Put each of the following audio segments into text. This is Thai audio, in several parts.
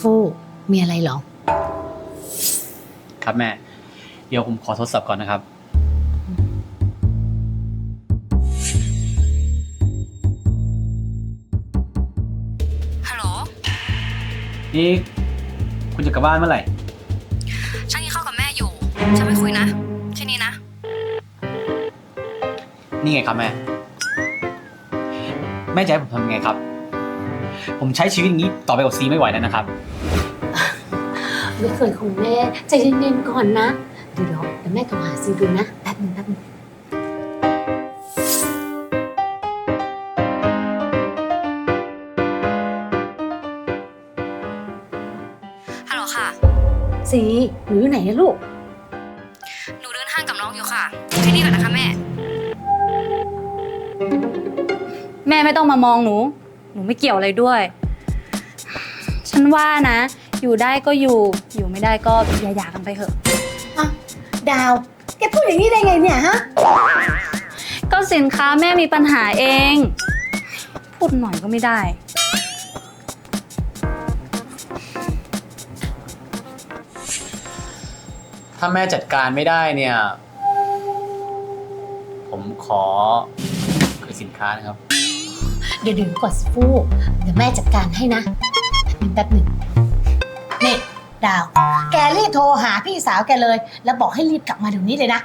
ฟูมีอะไรเหรอ ครับแม่ เดี๋ยวผมขอทดสอบก่อนนะครับ ฮัลโหล นี่คุณจะกลับบ้านเมื่อไหร่ ฉันกินข้าวกับแม่อยู่ ฉันไม่คุยนะ แค่นี้นะ นี่ไงครับแม่ แม่จะให้ผมทำยังไงครับ ผมใช้ชีวิตอย่างนี้ต่อไปกับซีไม่ไหวแล้วนะครับไม่เคยของแม่ใจเย็นๆก่อนนะ เดี๋ยวเดี๋ยวแม่โทรหาซีดูนะแป๊บนึงแป๊บนึงฮัลโหลค่ะ ซีหนูอยู่ไหนนะลูก หนูเดินห้างกับน้องอยู่ค่ะแค่นี้ก่อนนะคะแม่ แม่ไม่ต้องมามองหนู หนูไม่เกี่ยวอะไรด้วย ฉันว่านะ อยู่ได้ก็อยู่ อยู่ไม่ได้ก็อย่าหย่ากันไปเถอะดาว แกพูดอย่างนี้ได้ไงเนี่ยฮะ ก็สินค้าแม่มีปัญหาเอง พูดหน่อยก็ไม่ได้ ถ้าแม่จัดการไม่ได้เนี่ย ผมขอคือสินค้านะครับ เดี๋ยวเดี๋ยวก่อนสิฟูเดี๋ยวแม่จัดการให้นะแป๊บหนึ่งแป๊บหนึ่งนี่ดาว แกรีบโทรหาพี่สาวแกเลย แล้วบอกให้รีบกลับมาเดี๋ยวนี้เลยนะ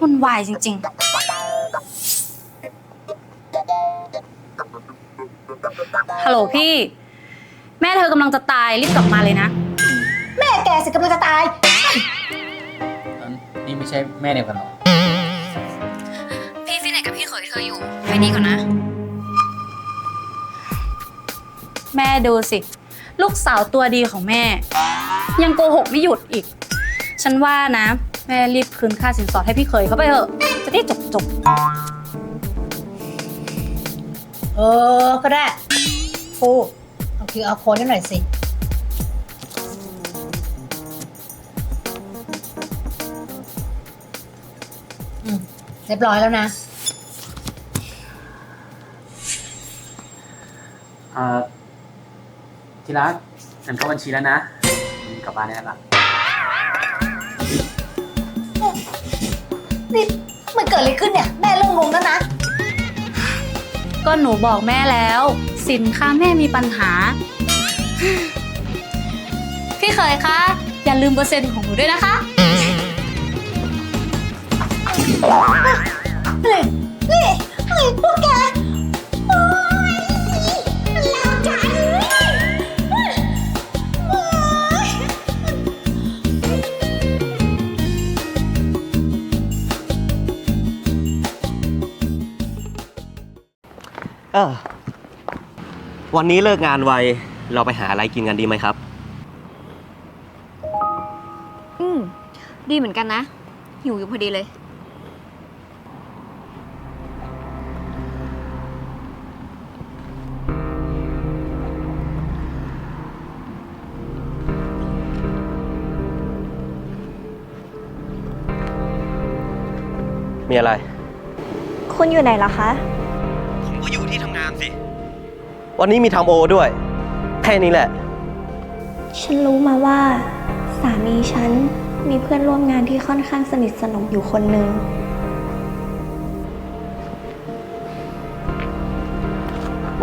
วุ่นวายจริง ๆ ฮัลโหลพี่ แม่เธอกำลังจะตายรีบกลับมาเลยนะ แม่แกสิกำลังจะตาย นี่ไม่ใช่แม่ในวันหรอ เขยเธออยู่แค่นี้ก่อนนะ แม่ดูสิ ลูกสาวตัวดีของแม่ ยังโกหกไม่หยุดอีก ฉันว่านะ แม่รีบคืนค่าสินสอดให้พี่เขยเขาไปเถอะ จะได้จบจบเออ ก็ได้ฟูเอาคิวเอาโค้ดให้หน่อยสิ อืม เรียบร้อยแล้วนะ อ่อที่รักฉันเข้าบัญชีแล้วนะกลับบ้านได้แล้วล่ะนี่มันเกิดอะไรขึ้นเนี่ย แม่เริ่มงงแล้วนะๆก็หนูบอกแม่แล้ว สินค้าแม่มีปัญหา พี่เขยคะ อย่าลืมเปอร์เซ็นต์ของหนูด้วยนะคะ นี่นี่เฮ้ยพวกแก เออ วันนี้เลิกงานไว เราไปหาอะไรกินกันดีไหมครับ อืม ดีเหมือนกันนะ หิวอยู่พอดีเลย มีอะไร คุณอยู่ไหนล่ะคะผม ก็อยู่ที่ทำงานสิ วันนี้มีทำโอด้วย แค่นี้แหละ ฉันรู้มาว่า สามีฉันมีเพื่อนร่วมงานที่ค่อนข้างสนิทสนมอยู่คนหนึ่ง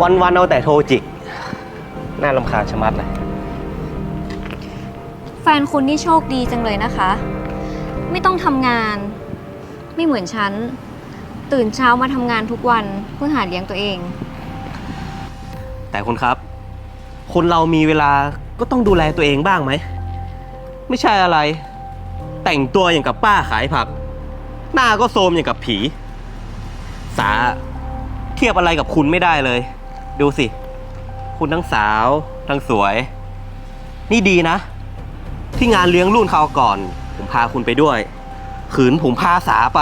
วันวันๆเอาแต่โทรจิก น่าลำคาญชะมัดเลย แฟนคุณนี่โชคดีจังเลยนะคะ ไม่ต้องทำงาน ไม่เหมือนฉัน ตื่นเช้ามาทำงานทุกวันเพื่อหาเลี้ยงตัวเอง แต่คุณครับ คนเรามีเวลาก็ต้องดูแลตัวเองบ้างไหม ไม่ใช่อะไร แต่งตัวอย่างกับป้าขายผัก หน้าก็โทรมอย่างกับผี สาเทียบอะไรกับคุณไม่ได้เลย ดูสิ คุณทั้งสาว ทั้งสวย นี่ดีนะ ที่งานเลี้ยงรุ่นคราวก่อน ผมพาคุณไปด้วย ขืนผมพาสาไป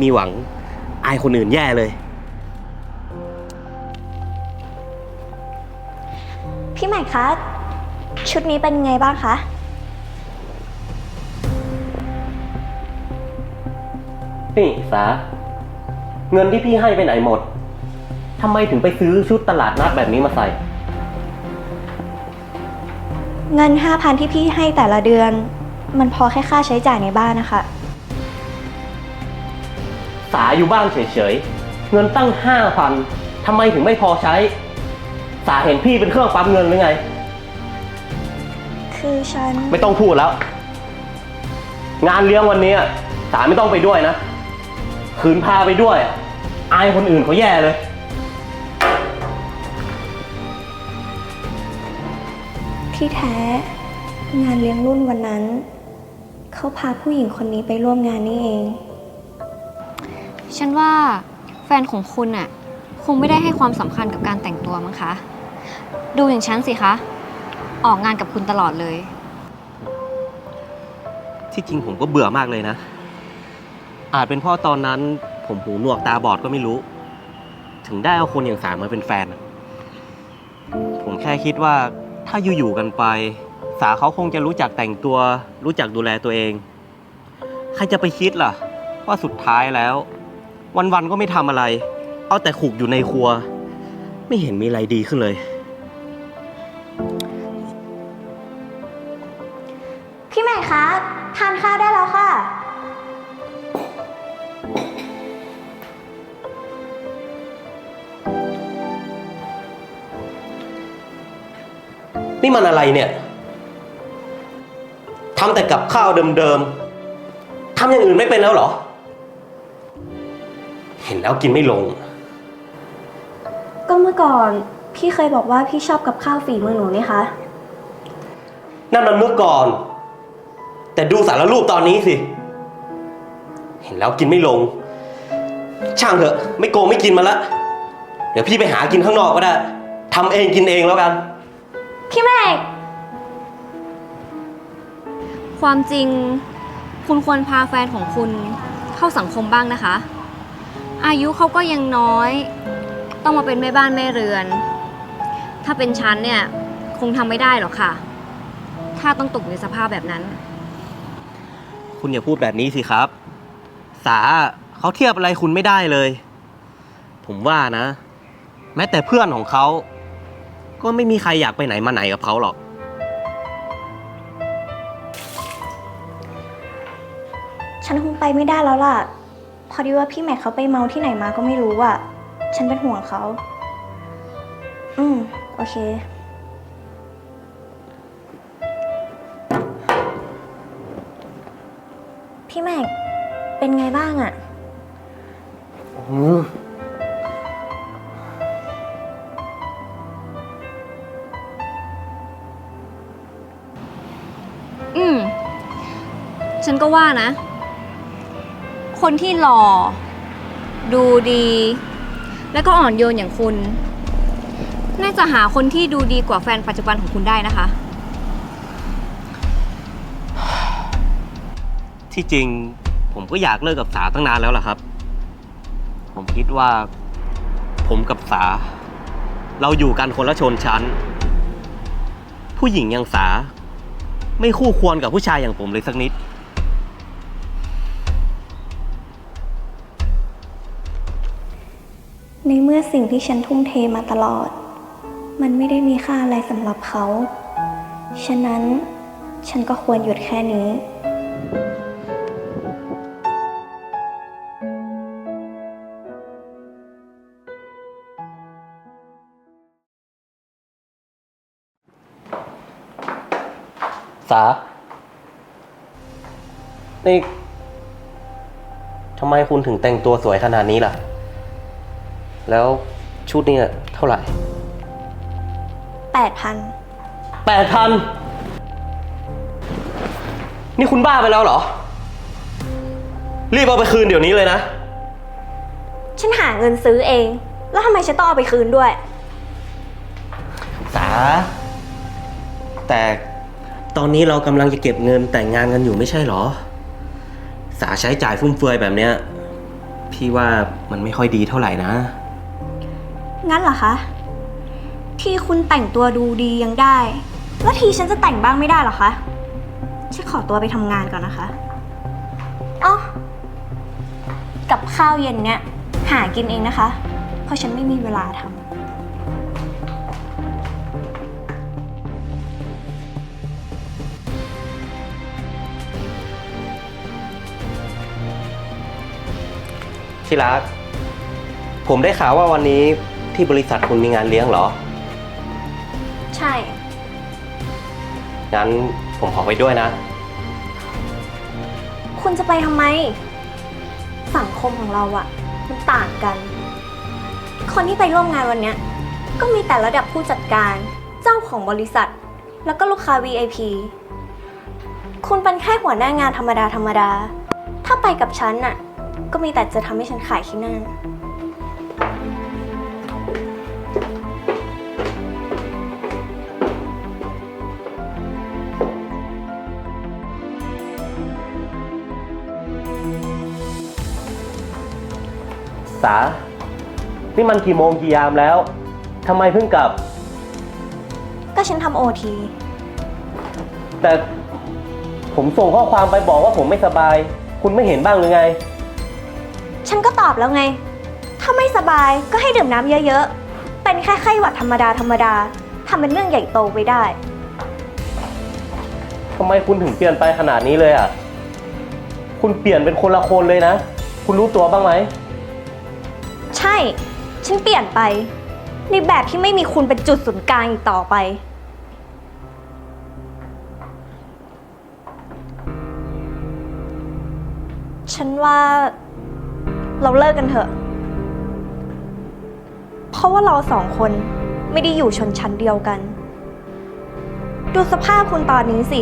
มีหวังายคนอื่นแย่เลย พี่ใหม่คะ ชุดนี้เป็นไงบ้างคะ นี่สา เงินที่พี่ให้ไปไหนหมด ทำไมถึงไปซื้อชุดตลาดนัดแบบนี้มาใส่ เงิน 5,000 ที่พี่ให้แต่ละเดือน มันพอแค่ค่าใช้จ่ายในบ้านนะคะ สาอยู่บ้านเฉยๆ เงินตั้งห้าพันทำไมถึงไม่พอใช้ สาเห็นพี่เป็นเครื่องปั๊มเงินหรือไง คือฉัน ไม่ต้องพูดแล้ว งานเลี้ยงวันนี้อะสาไม่ต้องไปด้วยนะคืนพาไปด้วย อายคนอื่นเขาแย่เลย ที่แท้ งานเลี้ยงรุ่นวันนั้น เขาพาผู้หญิงคนนี้ไปร่วมงานนี่เอง ฉันว่าแฟนของคุณน่ะคงไม่ได้ให้ความสำคัญกับการแต่งตัวมั้งคะ ดูอย่างฉันสิคะ ออกงานกับคุณตลอดเลย ที่จริงผมก็เบื่อมากเลยนะ อาจเป็นเพ่อตอนนั้นผมหูหนวกตาบอดก็ไม่รู้ ถึงได้เอาคนอย่างสามาเป็นแฟนอะผมแค่คิดว่าถ้าอยู่ๆกันไป สาเขาคงจะรู้จักแต่งตัว รู้จักดูแลตัวเอง ใครจะไปคิดล่ะ ว่าสุดท้ายแล้ว วันๆก็ไม่ทำอะไร เอาแต่ขุกอยู่ในครัว ไม่เห็นมีอะไรดีขึ้นเลย พี่ใหม่คะทานข้าวได้แล้วค่ะ นี่มันอะไรเนี่ยทำแต่กับข้าวเดิมๆทำอย่างอื่นไม่เป็นแล้วเหรอ เห็นแล้วกินไม่ลง ก็เมื่อก่อนพี่เคยบอกว่าพี่ชอบกับข้าวฝีมือหนูนี่คะ นั่นมันเมื่อก่อน แต่ดูสารรูปตอนนี้สิ เห็นแล้วกินไม่ลง ช่างเถอะ ไม่โกงไม่กินมาละ เดี๋ยวพี่ไปหากินข้างนอกก็ได้ทำเองกินเองแล้วกัน พี่แม่ความจริง คุณควรพาแฟนของคุณเข้าสังคมบ้างนะคะ อายุเขาก็ยังน้อย ต้องมาเป็นแม่บ้านแม่เรือน ถ้าเป็นฉันเนี่ยคงทำไม่ได้หรอกค่ะ ถ้าต้องตกในสภาพแบบนั้น คุณอย่าพูดแบบนี้สิครับ สาเขาเทียบอะไรคุณไม่ได้เลย ผมว่านะ แม้แต่เพื่อนของเขา ก็ไม่มีใครอยากไปไหนมาไหนกับเขาหรอก ฉันคงไปไม่ได้แล้วล่ะ พอดีว่าพี่แม็กเขาไปเมาที่ไหนมาก็ไม่รู้อะฉันเป็นห่วงเขา อืม โอเค พี่แม็ก เป็นไงบ้างอะอืมอืม ฉันก็ว่านะ คนที่หล่อ ดูดี แล้วก็อ่อนโยนอย่างคุณ น่าจะหาคนที่ดูดีกว่าแฟนปัจจุบันของคุณได้นะคะ ที่จริงผมก็อยากเลิกกับสาตั้งนานแล้วล่ะครับ ผมคิดว่า ผมกับสา เราอยู่กันคนละชนชั้น ผู้หญิงอย่างสา ไม่คู่ควรกับผู้ชายอย่างผมเลยสักนิด ในเมื่อสิ่งที่ฉันทุ่มเทมาตลอด มันไม่ได้มีค่าอะไรสำหรับเขา ฉะนั้นฉันก็ควรหยุดแค่นี้ สา นี่ ทำไมคุณถึงแต่งตัวสวยขนาดนี้ล่ะ แล้วชุดเนี่ยเท่าไหร่8,000แปดพันนี่คุณบ้าไปแล้วเหรอ รีบเอาไปคืนเดี๋ยวนี้เลยนะ ฉันหาเงินซื้อเอง แล้วทำไมฉันต้องเอาไปคืนด้วย สา แต่ตอนนี้เรากำลังจะเก็บเงินแต่งงานกันอยู่ไม่ใช่เหรอ สาใช้จ่ายฟุ่มเฟือยแบบเนี้ย พี่ว่ามันไม่ค่อยดีเท่าไหร่นะ งั้นเหรอคะ ที่คุณแต่งตัวดูดียังได้ แล้วทีฉันจะแต่งบ้างไม่ได้เหรอคะ ฉันขอตัวไปทำงานก่อนนะคะอ๋อกับข้าวเย็นเนี่ยหากินเองนะคะ เพราะฉันไม่มีเวลาทำที่รัก ผมได้ข่าวว่าวันนี้ ที่บริษัทคุณมีงานเลี้ยงเหรอ ใช่ งั้นผมขอไปด้วยนะ คุณจะไปทำไม สังคมของเราอะมันต่างกัน คนที่ไปร่วมงานวันเนี้ย ก็มีแต่ระดับผู้จัดการ เจ้าของบริษัท แล้วก็ลูกค้า VIP คุณเป็นแค่หัวหน้างานธรรมดาธรรมดา ถ้าไปกับฉันน่ะ ก็มีแต่จะทำให้ฉันขายขี้หน้า สา นี่มันกี่โมงกี่ยามแล้ว ทำไมเพิ่งกลับ ก็ฉันทำโอที แต่ผมส่งข้อความไปบอกว่าผมไม่สบาย คุณไม่เห็นบ้างหรือไง ฉันก็ตอบแล้วไง ถ้าไม่สบายก็ให้ดื่มน้ำเยอะๆ เป็นแค่ไข้หวัดธรรมดาธรรมดาทำเป็นเรื่องใหญ่โตไปได้ ทำไมคุณถึงเปลี่ยนไปขนาดนี้เลยอะ คุณเปลี่ยนเป็นคนละคนเลยนะ คุณรู้ตัวบ้างไหมใช่ ฉันเปลี่ยนไป ในแบบที่ไม่มีคุณเป็นจุดศูนย์กลางอีกต่อไป ฉันว่าเราเลิกกันเถอะ เพราะว่าเราสองคนไม่ได้อยู่ชนชั้นเดียวกัน ดูสภาพคุณตอนนี้สิ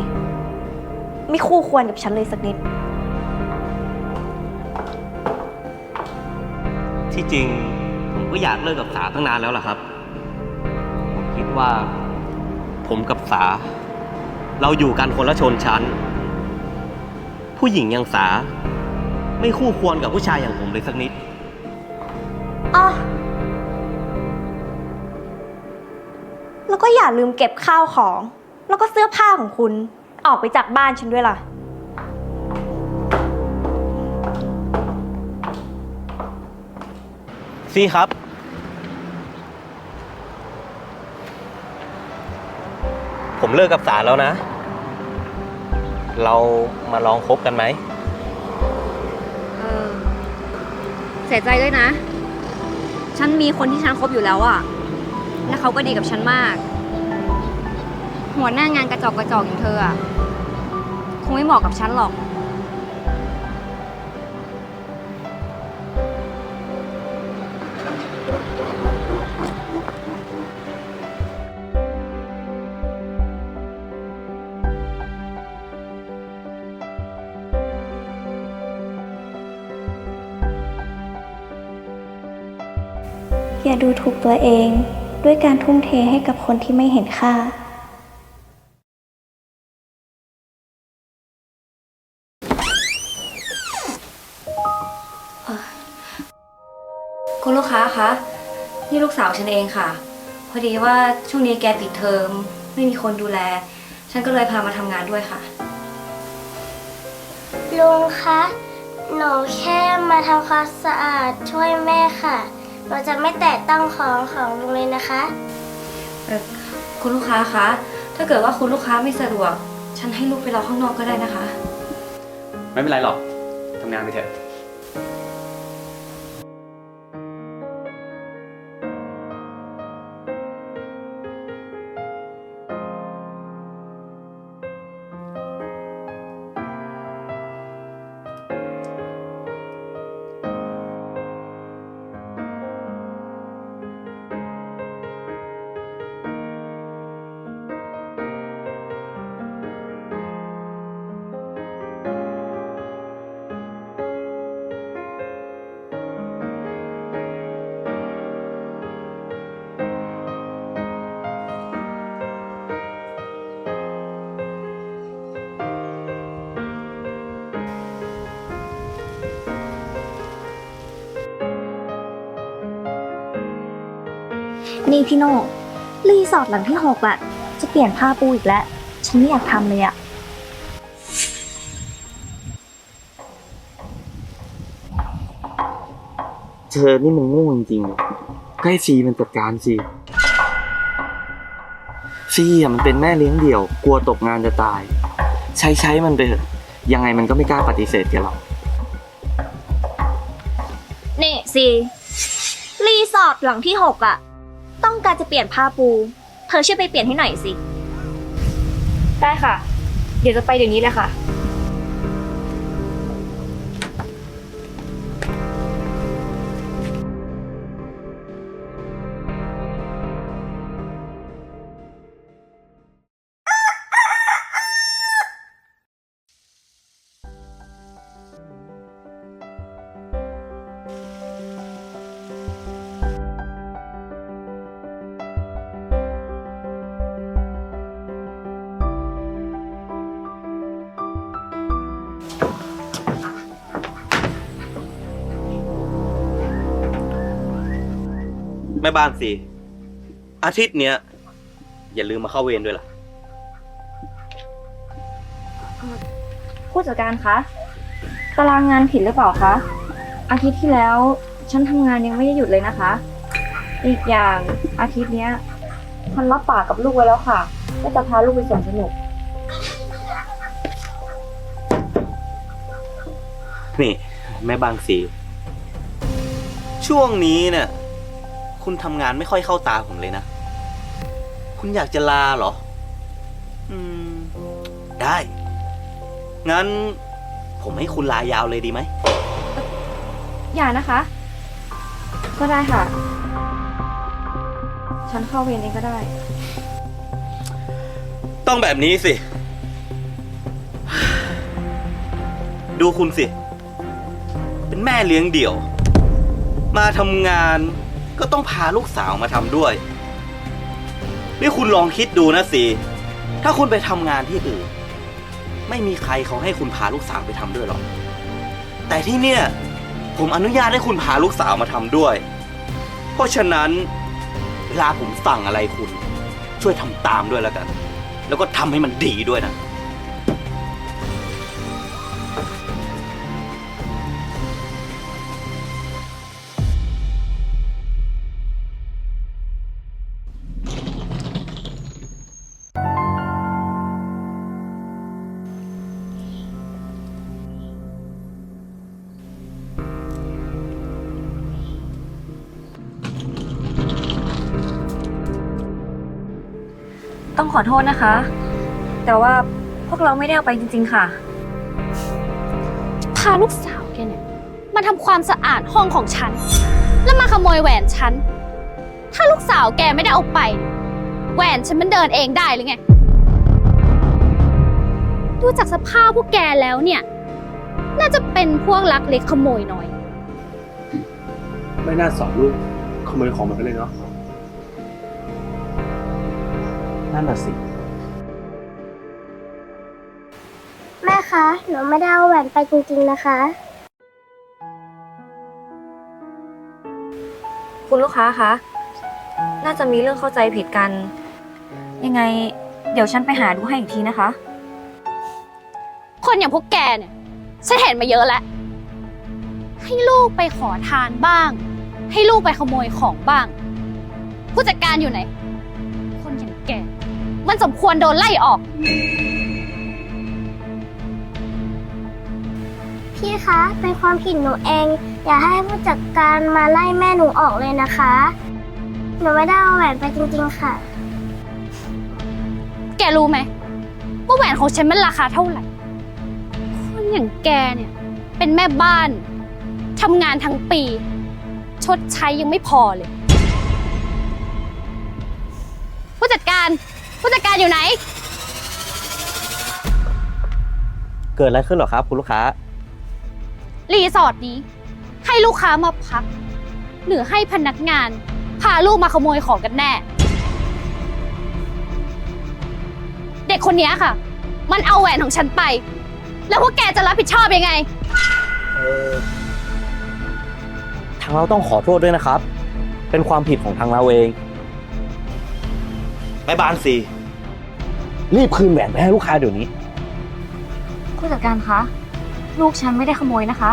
ไม่คู่ควรกับฉันเลยสักนิด ที่จริง ผมก็อยากเลิกกับสาตั้งนานแล้วล่ะครับ ผมคิดว่า ผมกับสา เราอยู่กันคนละชนชั้น ผู้หญิงอย่างสา ไม่คู่ควรกับผู้ชายอย่างผมเลยสักนิด อ๋อ แล้วก็อย่าลืมเก็บข้าวของ แล้วก็เสื้อผ้าของคุณ ออกไปจากบ้านฉันด้วยล่ะ ซี่ครับ ผมเลิกกับสาแล้วนะ เรามาลองคบกันไหม เออเสียใจด้วยนะ ฉันมีคนที่ฉันคบอยู่แล้วอะและเขาก็ดีกับฉันมาก หัวหน้างานกระจอกกระจอกอย่างเธออะคงไม่เหมาะกับฉันหรอก อย่าดูถูกตัวเอง ด้วยการทุ่มเทให้กับคนที่ไม่เห็นค่าคุณลูกค้าคะ นี่ลูกสาวฉันเองค่ะ พอดีว่าช่วงนี้แกปิดเทอม ไม่มีคนดูแล ฉันก็เลยพามาทำงานด้วยค่ะ ลุงคะ หนูแค่มาทำความสะอาดช่วยแม่ค่ะ หนูจะไม่แตะต้องของของลุงเลยนะคะ เออคุณลูกค้าคะ ถ้าเกิดว่าคุณลูกค้าไม่สะดวก ฉันให้ลูกไปรอข้างนอกก็ได้นะคะ ไม่เป็นไรหรอกทำงานไปเถอะ นี่พี่โน่รีสอร์ทหลังที่หกอะจะเปลี่ยนผ้าปูอีกแล้ว ฉันไม่อยากทำเลยอะเธอนี่มันโง่จริงๆก็ให้ซีมันจัดการสิซีอะมันเป็นแม่เลี้ยงเดี่ยว กลัวตกงานจะตาย ใช้ใช้มันไปเถอะ ยังไงมันก็ไม่กล้าปฏิเสธแกหรอก นี่สิรีสอร์ทหลังที่หกอะต้อง การจะเปลี่ยนผ้าปู เธอช่วยไปเปลี่ยนให้หน่อยสิ ได้ค่ะ เดี๋ยวจะไปเดี๋ยวนี้เลยค่ะ ม่บ้านสิ อาทิตย์เนี้ย อย่าลืมมาเข้าเวรด้วยล่ะ ผู้จัดการคะตารางงานผิดหรือเปล่าคะอาทิตย์ที่แล้วฉันทำงานยังไม่ได้หยุดเลยนะคะ อีกอย่างอาทิตย์เนี้ยฉันรับปากกับลูกไว้แล้วค่ะว่าจะพาลูกไปสวนสนุก นี่ แม่บางสี ช่วงนี้เนี่ย คุณทำงานไม่ค่อยเข้าตาผมเลยนะ คุณอยากจะลาเหรอ อืม ได้ งั้น ผมให้คุณลายาวเลยดีไหม อย่านะคะ ก็ได้ค่ะ ฉันเข้าเวรเองก็ได้ ต้องแบบนี้สิ ดูคุณสิ เป็นแม่เลี้ยงเดี่ยว มาทำงาน ก็ต้องพาลูกสาวมาทำด้วย นี่คุณลองคิดดูนะสิ ถ้าคุณไปทำงานที่อื่น ไม่มีใครเขาให้คุณพาลูกสาวไปทำด้วยหรอก แต่ที่เนี่ย ผมอนุญาตให้คุณพาลูกสาวมาทำด้วย เพราะฉะนั้นเวลาผมสั่งอะไรคุณ ช่วยทำตามด้วยแล้วกัน แล้วก็ทำให้มันดีด้วยนะ ต้องขอโทษนะคะ แต่ว่าพวกเราไม่ได้เอาไปจริง ๆ ค่ะ พาลูกสาวแกเนี่ยมาทำความสะอาดห้องของฉัน แล้วมาขโมยแหวนฉัน ถ้าลูกสาวแกไม่ได้เอาไป แหวนฉันมันเดินเองได้หรือไง ดูจากสภาพพวกแกแล้วเนี่ย น่าจะเป็นพวกลักเล็กขโมยน้อย ไม่น่าสอนลูกขโมยของมันไปเลยเนาะ นั่นน่ะสิ แม่คะ หนูไม่ได้เอาแหวนไปจริงๆนะคะ คุณลูกค้าคะ น่าจะมีเรื่องเข้าใจผิดกัน ยังไง เดี๋ยวฉันไปหาดูให้อีกทีนะคะ คนอย่างพวกแกเนี่ย ฉันเห็นมาเยอะแล้ว ให้ลูกไปขอทานบ้าง ให้ลูกไปขโมยของบ้าง ผู้จัดการอยู่ไหนคนอย่างแก มันสมควรโดนไล่ออก พี่คะเป็นความผิดหนูเอง อย่าให้ผู้จัดการมาไล่แม่หนูออกเลยนะคะ หนูไม่ได้เอาแหวนไปจริงๆค่ะ แกรู้ไหมว่าแหวนของฉันมันราคาเท่าไหร่ คนอย่างแกเนี่ย เป็นแม่บ้านทำงานทั้งปี ชดใช้ยังไม่พอเลย ผู้จัดการ ผู้จัดการอยู่ไหน เกิดอะไรขึ้นหรอครับ คุณลูกค้า รีสอร์ทนี้ ให้ลูกค้ามาพัก หรือให้พนักงาน พาลูกมาขโมยของกันแน่ เด็กคนนี้ค่ะ มันเอาแหวนของฉันไป แล้วพวกแกจะรับผิดชอบยังไง เออทางเราต้องขอโทษด้วยนะครับ เป็นความผิดของทางเราเอง แม่บ้านสิรีบคืนแหวนไปให้ลูกค้าเดี๋ยวนี้ ผู้จัดการคะ ลูกฉันไม่ได้ขโมยนะคะ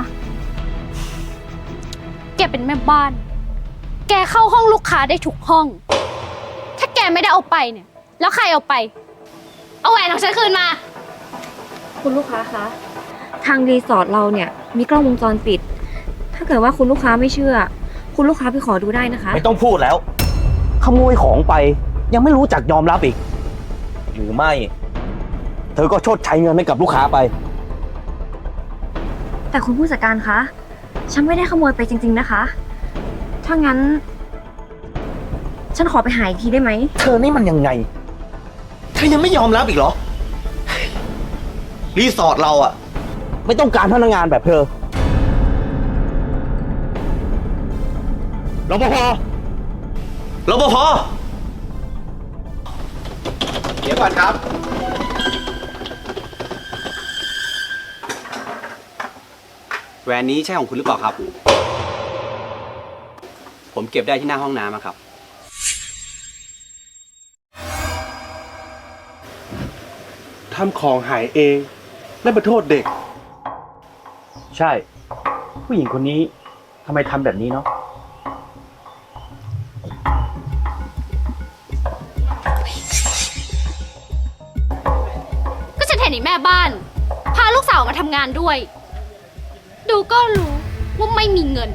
แกเป็นแม่บ้าน แกเข้าห้องลูกค้าได้ทุกห้อง ถ้าแกไม่ได้เอาไปเนี่ย แล้วใครเอาไป เอาแหวนของฉันคืนมา คุณลูกค้าคะ ทางรีสอร์ทเราเนี่ย มีกล้องวงจรปิด ถ้าเกิดว่าคุณลูกค้าไม่เชื่อ คุณลูกค้าไปขอดูได้นะคะ ไม่ต้องพูดแล้ว ขโมยของไป ยังไม่รู้จักยอมรับอีก หรือไม่ เธอก็ชดใช้เงินให้กับลูกค้าไป แต่คุณผู้จัดการคะ ฉันไม่ได้ขโมยไปจริง ๆนะคะ ถ้างั้น ฉันขอไปหาอีกทีได้ไหม เธอนี่มันยังไง เธอยังไม่ยอมรับอีกเหรอ รีสอร์ทเราอะไม่ต้องการพนักงานแบบเธอรปภรปภ เดี๋ยวก่อนครับ แหวนนี้ใช่ของคุณหรือเปล่าครับ ผมเก็บได้ที่หน้าห้องน้ำอะครับ ทำของหายเองและมาโทษเด็ก ใช่ ผู้หญิงคนนี้ทำไมทำแบบนี้เนาะ งานด้วย ดูก็รู้ว่าไม่มีเงิน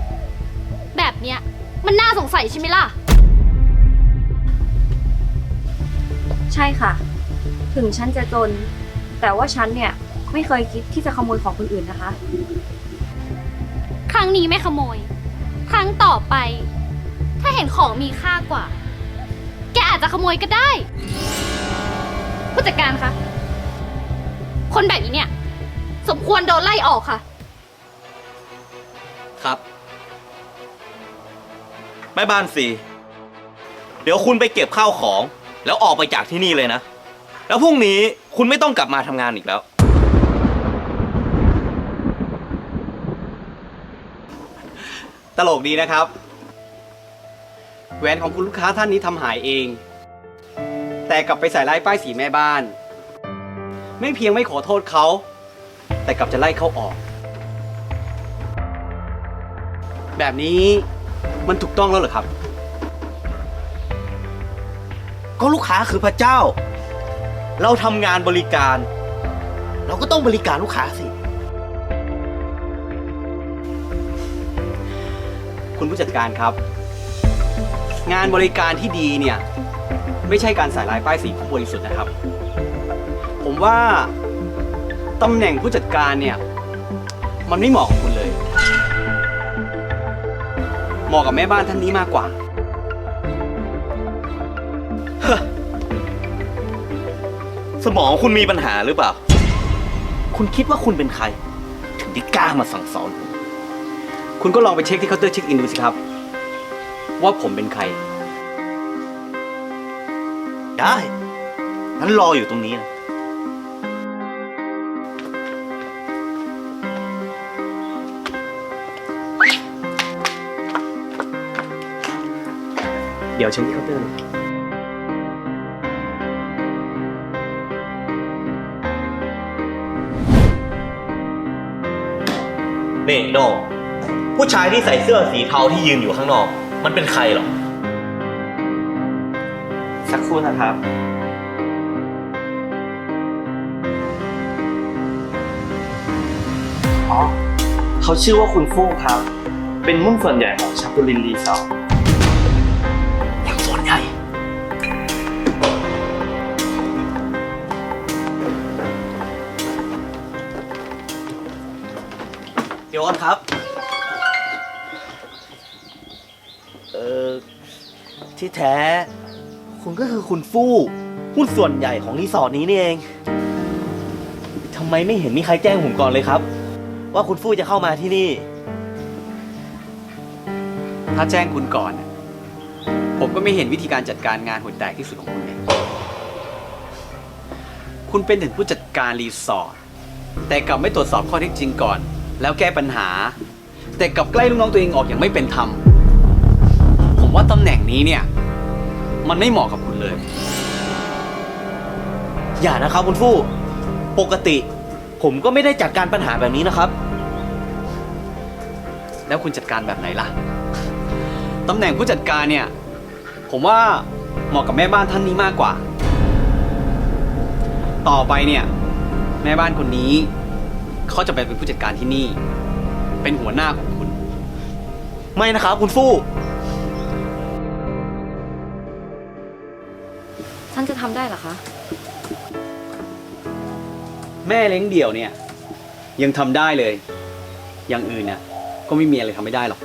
แบบเนี้ยมันน่าสงสัยใช่ไหมล่ะ ใช่ค่ะ ถึงฉันจะจน แต่ว่าฉันเนี่ยไม่เคยคิดที่จะขโมยของคนอื่นนะคะ ครั้งนี้ไม่ขโมย ครั้งต่อไป ถ้าเห็นของมีค่ากว่า แกอาจจะขโมยก็ได้ ผู้จัดการคะ คนแบบนี้เนี่ย สมควรโดนไล่ออกค่ะ ครับแม่บ้านสี่เดี๋ยวคุณไปเก็บข้าวของ แล้วออกไปจากที่นี่เลยนะ แล้วพรุ่งนี้คุณไม่ต้องกลับมาทำงานอีกแล้ว ตลกดีนะครับ แหวนของคุณลูกค้าท่านนี้ทำหายเอง แต่กลับไปใส่ร้ายป้ายสีแม่บ้าน ไม่เพียงไม่ขอโทษเขา แต่กลับจะไล่เข้าออก แบบนี้มันถูกต้องแล้วเหรอครับ ก็ลูกค้าคือพระเจ้า เราทำงานบริการ เราก็ต้องบริการลูกค้าสิ คุณผู้จัดการครับ งานบริการที่ดีเนี่ย ไม่ใช่การใส่ลายป้ายสีผู้บริสุทธิ์นะครับ ผมว่า ตำแหน่งผู้จัดการเนี่ย มันไม่เหมาะกับคุณเลย เหมาะกับแม่บ้านท่านนี้มากกว่าสมองคุณมีปัญหาหรือเปล่า คุณคิดว่าคุณเป็นใคร ถึงได้กล้ามาสั่งสอนผมคุณก็ลองไปเช็คที่เคาน์เตอร์เช็คอินดูสิครับ ว่าผมเป็นใคร ได้งั้นรออยู่ตรงนี้นะ เดี๋ยวเช็คที่เคาน์เตอร์เลยนี่โนผู้ชายที่ใส่เสื้อสีเทาที่ยืนอยู่ข้างนอก มันเป็นใครหรอ สักครู่นะครับ อ๋อ เขาชื่อว่าคุณฟู่ครับ เป็นหุ้นส่วนใหญ่ของชัตุลินรีสอร์ท เออที่แท้ คุณก็คือคุณฟู่หุ้นส่วนใหญ่ของรีสอร์ทนี้นี่เองทำไมไม่เห็นมีใครแจ้งผมก่อนเลยครับ ว่าคุณฟู่จะเข้ามาที่นี่ ถ้าแจ้งคุณก่อนน่ะผมก็ไม่เห็นวิธีการจัดการงานหุ่นแตกที่สุดของคุณเลยคุณเป็นถึงผู้จัดการรีสอร์ทแต่กลับไม่ตรวจสอบข้อเท็จจริงก่อน แล้วแก้ปัญหา แต่กลับใกล้ลูกน้องตัวเองออกอย่างไม่เป็นธรรม ผมว่าตำแหน่งนี้เนี่ย มันไม่เหมาะกับคุณเลย อย่านะครับคุณฟู่ปกติ ผมก็ไม่ได้จัดการปัญหาแบบนี้นะครับ แล้วคุณจัดการแบบไหนล่ะตตำแหน่งผู้จัดการเนี่ย ผมว่าเหมาะกับแม่บ้านท่านนี้มากกว่า ต่อไปเนี่ย แม่บ้านคนนี้เขาจะไปเป็นผู้จัดการที่นี่ เป็นหัวหน้าของคุณ ไม่นะครับคุณฟู่ ฉันจะทำได้เหรอคะ แม่เลี้ยงเดี่ยวเนี่ย ยังทำได้เลย อย่างอื่นเนี่ยก็ไม่มีอะไรทำไม่ได้หรอก